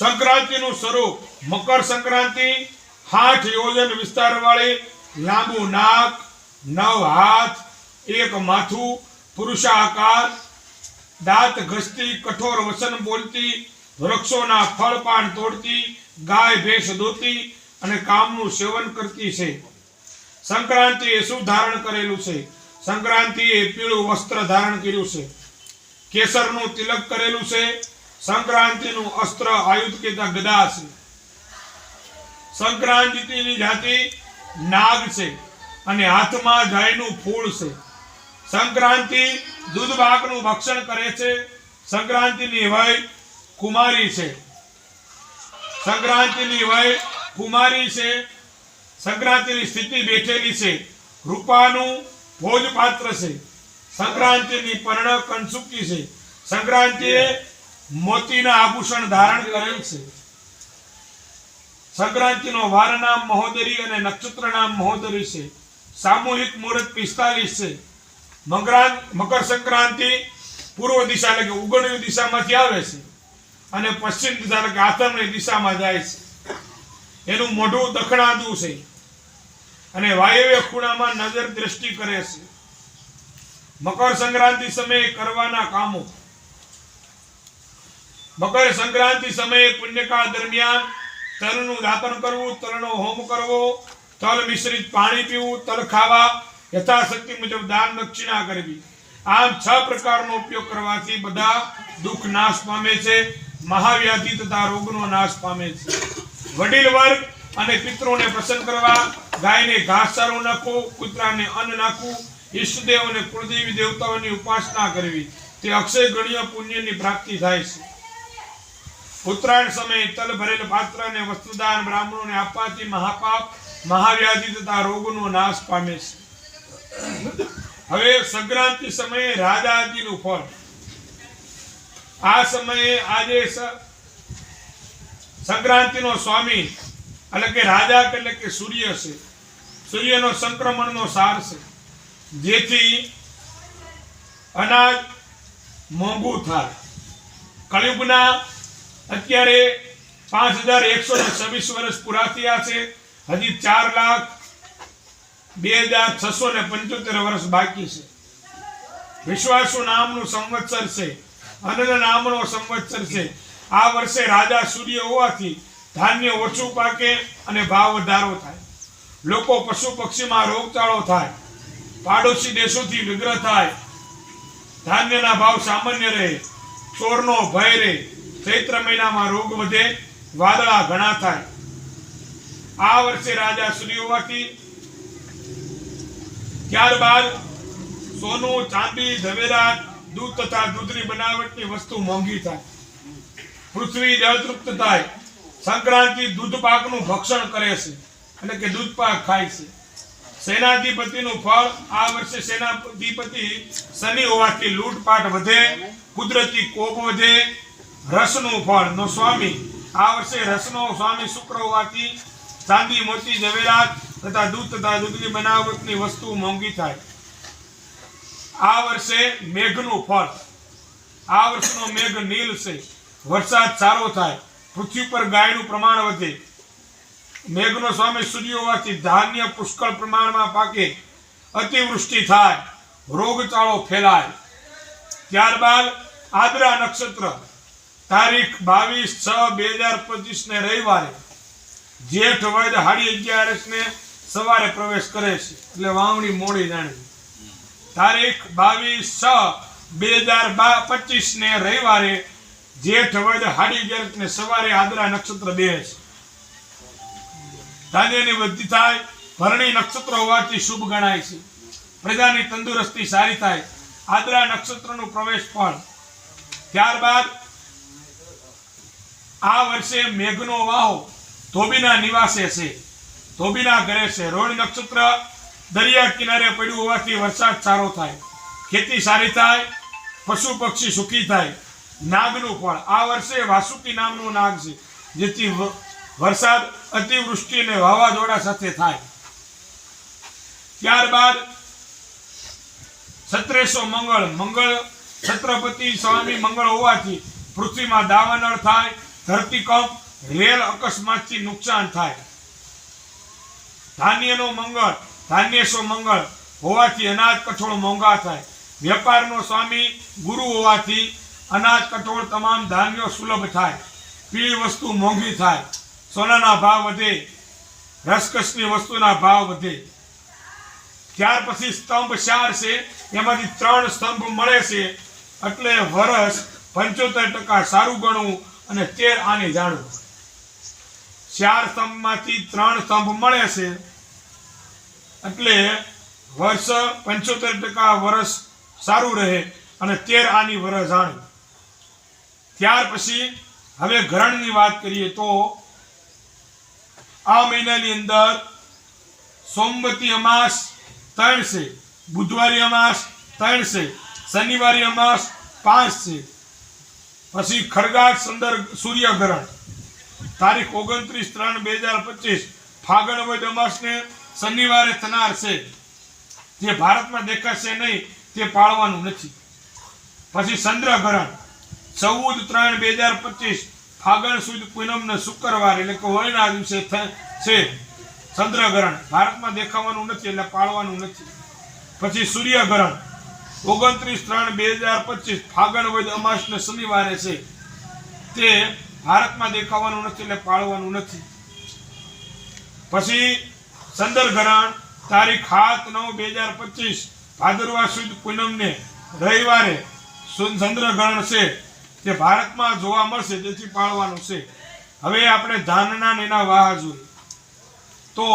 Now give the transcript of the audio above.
સંક્રાંતિનું સ્વરૂપ, મકર સંક્રાંતિ હાથ યોજન વિસ્તારવાળી લાંબુ નાક, નવ હાથ, એક માથું, પુરુષાકાર, દાંત ઘસતી, કઠોર વસન બોલતી, વૃક્ષોના ફળ પાન તોડતી, ગાય ભેંસ દોતી અને કામનું સેવન કરતી છે. સંક્રાંતિ એ શું ધારણ કરેલું છે? સંક્રાંતિ એ પીળું વસ્ત્ર ધારણ કર્યું છે. કેસરનું તિલક કરેલું છે. સંક્રાંતિનું અસ્ત્ર આયુધ કેતા ગદા છે? સંક્રાંતિની જાતિ નાગ છે અને હાથમાં ગાયનું ફૂલ છે. સંક્રાંતિ દૂધ પાકનું ભક્ષણ કરે છે. સંક્રાંતિની વય કુમારી છે. સંક્રાંતિની વય કુમારી છે. સંક્રાંતિની સ્થિતિ બેઠેલી છે. રૂપાનું ભોજપાત્ર છે. સંક્રાંતિની પર્ણ કંસુકી છે. સંક્રાંતિએ મોતીના આભૂષણ ધારણ કરેલ છે. સંક્રાંતિનો વાર નામ મહોદરી અને નક્ષત્ર નામ મહોદરી છે. સામૂહિક મુહૂર્ત પિસ્તાલીસ છે. મકર સંક્રાંતિ પૂર્વ દિશા એટલે કે ઉગણની દિશામાંથી આવે છે અને પશ્ચિમ દિશા એટલે કે આથમની દિશામાં જાય છે. એનું મોઢું દખણાતું છે. અને વાયવ્ય ખૂણામાં નજર દ્રષ્ટિ કરે છે. મકર સંક્રાંતિ સમયે કરવાના કામો મકર સંક્રાંતિ સમયે પુણ્યકાળ દરમિયાન તલનું દાતન કરવું, તલનો હોમ કરવો, તલ મિશ્રિત પાણી પીવું, તલ ખાવા, યથાશક્તિ મુજબ દાન દક્ષિણા કરવી. આમ છ પ્રકારનો ઉપયોગ કરવાથી બધા દુઃખ નાશ પામે છે, મહાવ્યાધિ તથા રોગનો નાશ પામે છે. વડીલ વર્ગ અને પિત્રોને પ્રસન્ન કરવા, ગાયને ઘાસચારો નાખવો, કૂતરાને અન્ન નાખવું ઈષ્ટદેવ અને કુળદેવી દેવતાઓની ઉપાસના કરવી, તે અક્ષય ગણ્ય પુણ્યની પ્રાપ્તિ થાય છે. ઉત્તરાયણ સમયે તલ ભરેલ પાત્ર અને વસ્તુદાન બ્રાહ્મણોને આપવાથી મહાપાપ, મહાવ્યાધિ તથા રોગનો નાશ પામે છે. હવે સંક્રાંતિ સમયે રાજા ફળ. આ સમયે આજે સંક્રાંતિનો સ્વામી, એટલે કે રાજા એટલે કે સૂર્ય છે. સૂર્યનો સંક્રમણનો સાર છે. જેથી અનાજ મોંઘું થાય. કળિયુગના અત્યારે પાંચ હજાર એકસો ને છવ્વીસ વર્ષ પૂરા થયા છે. હજી ચાર લાખ બે હજાર છસો ને પંચોતેર વર્ષ બાકી છે. વિશ્વાસુ નામનું સંવત્સર છે. અનન નામનો સંવત્સર છે. આ વર્ષે રાજા સૂર્ય હોવાથી ધાન્ય ઓછું પાકે અને ભાવ વધારો થાય. લોકો પશુ પક્ષીમાં રોગચાળો થાય. પાડોશી દેશોથી વિગ્રહ થાય. ધાન્યના ભાવ સામાન્ય રહે. ચોરનો ભય રહે. ચૈત્ર મહિનામાં રોગ વધે, વાદળા ઘણા થાય. આ વર્ષે રાજા સૂર્ય ત્યારબાદ સોનું, ચાંદી, ઝવેરાત, દૂધ તથા દૂધની બનાવટની વસ્તુ મોંઘી થાય. પૃથ્વી જળતૃપ્ત થાય. સંક્રાંતિ દૂધ પાકનું ભક્ષણ કરે છે એટલે કે દૂધ પાક ખાય છે. સેનાધિપતિનું ફળ આ વર્ષે સેનાધિપતિ શનિ હોવાથી લૂંટપાટ વધે, કુદરતી કોપ વધે રસનું ફળ. નો સ્વામી, આ વર્ષે રસનો સ્વામી શુક્ર હોવાથી ચાંદી, મોતી જવેરાત તથા દૂધ તથા દૂધની બનાવટની વસ્તુ મોંઘી થાય. આ વર્ષે મેઘનું ફળ. આ વર્ષનો મેઘ નીલ છે. વરસાદ સારો થાય. પૃથ્વી પર ગાયનું પ્રમાણ વધે. મેઘનો સ્વામી સૂર્ય હોવાથી ધાન્ય પુષ્કળ પ્રમાણમાં પાકે. અતિવૃષ્ટિ થાય. રોગચાળો ફેલાય. ત્યારબાદ આદ્રા નક્ષત્ર. તારીખ બાવીસ છ બે હજાર પચીસ ને રવિવારે જેઠ વૈદ હાડી અગિયારસ ને સવારે પ્રવેશ કરે છે. એટલે વાવણી મોડી જાણવી તારીખ બાવીસ છ બે હજાર પચીસ ને રવિવારે જેઠ વૈદ હાડી અગિયારસ ને સવારે આદરા નક્ષત્ર બે છે. ધાન્યની વૃદ્ધિ થાય, ભરણી નક્ષત્ર હોવાથી શુભ ગણાય છે. પ્રજાની તંદુરસ્તી સારી થાય, આદરા નક્ષત્રનું પ્રવેશ પણ. ત્યારબાદ આ વર્ષે મેઘનો વાહો ધોબીના નિવાસે છે. ધોબીના ઘરે છે. રોહિણી નક્ષત્ર દરિયા કિનારે પડ્યું હોવાથી વરસાદ સારો થાય. ખેતી સારી થાય, પશુ પક્ષી સુખી થાય. નાગનું ફળ. આ વર્ષે વાસુકી નામનું નાગ છે, જેથી વરસાદ અતિવૃષ્ટિ અને વાવાઝોડા સાથે થાય. ત્યારબાદ સત્રેસો મંગળ. મંગળ છત્રપતિ સ્વામી મંગળ હોવાથી પૃથ્વીમાં દાવાનળ થાય ધરતીકંપ રેલ અકસ્માતથી નુકસાન થાય. ધાન્યનો મંગળ, ધાન્યસો મંગળ હોવાથી અનાજ કઠોળ મોંઘા થાય. વેપારનો સ્વામી ગુરુ હોવાથી અનાજ કઠોળ તમામ ધાન્યો સુલભ થાય. પીળી વસ્તુ મોંઘી થાય. સોનાના ભાવ વધે. રસકસની વસ્તુના ભાવ વધે. ત્યાર પછી સ્તંભ ચાર છે. એમાંથી ત્રણ સ્તંભ મળે છે. એટલે વરસ પંચોતેર ટકા સારું ગણવું અને તેર આને જાણવું ચાર સ્તંભમાંથી ત્રણ સ્તંભ મળે છે. એટલે વર્ષ પંચોતેર ટકા વર્ષ સારું રહે અને તેર આની વર્ષ જાણવું. ત્યાર પછી હવે ગ્રહણની વાત કરીએ તો આ મહિનાની અંદર સોમવતી અમાસ ત્રણ છે. બુધવારી અમાસ ત્રણ છે. શનિવારી અમાસ પાંચ છે. પછી ખરગાટ સંદર્ભ સૂર્યગ્રહણ. તારીખ ઓગણત્રીસ ત્રણ બે હજાર પચીસ ફાગણ વય અમાસને શનિવારે થનાર છે. જે ભારતમાં દેખાશે નહીં, તે પાળવાનું નથી. પછી ચંદ્રગ્રહણ. ચૌદ ત્રણ બે હજાર પચીસ, ફાગણ સુદ પૂનમને શુક્રવાર, એટલે કે હોળીના દિવસે છે. ચંદ્રગ્રહણ. ભારતમાં દેખાવાનું નથી, એટલે પાળવાનું નથી. પછી સૂર્યગ્રહણ. ઓગણત્રીસ ત્રણ બે હજાર પચીસ ફાગણ વદ અમાસને શનિવારે છે. તે ભારતમાં દેખાવાનું નથી એટલે પાળવાનું નથી. પછી ચંદ્રગ્રહણ તારીખ સાત નવ બે હજાર પચીસ, ભાદરવા સુદ પૂનમને રવિવારે ચંદ્રગ્રહણ છે. તે ભારતમાં જોવા મળશે તેથી પાળવાનું છે. હવે આપણે ધાનના એના વાહ જોઈએ. તો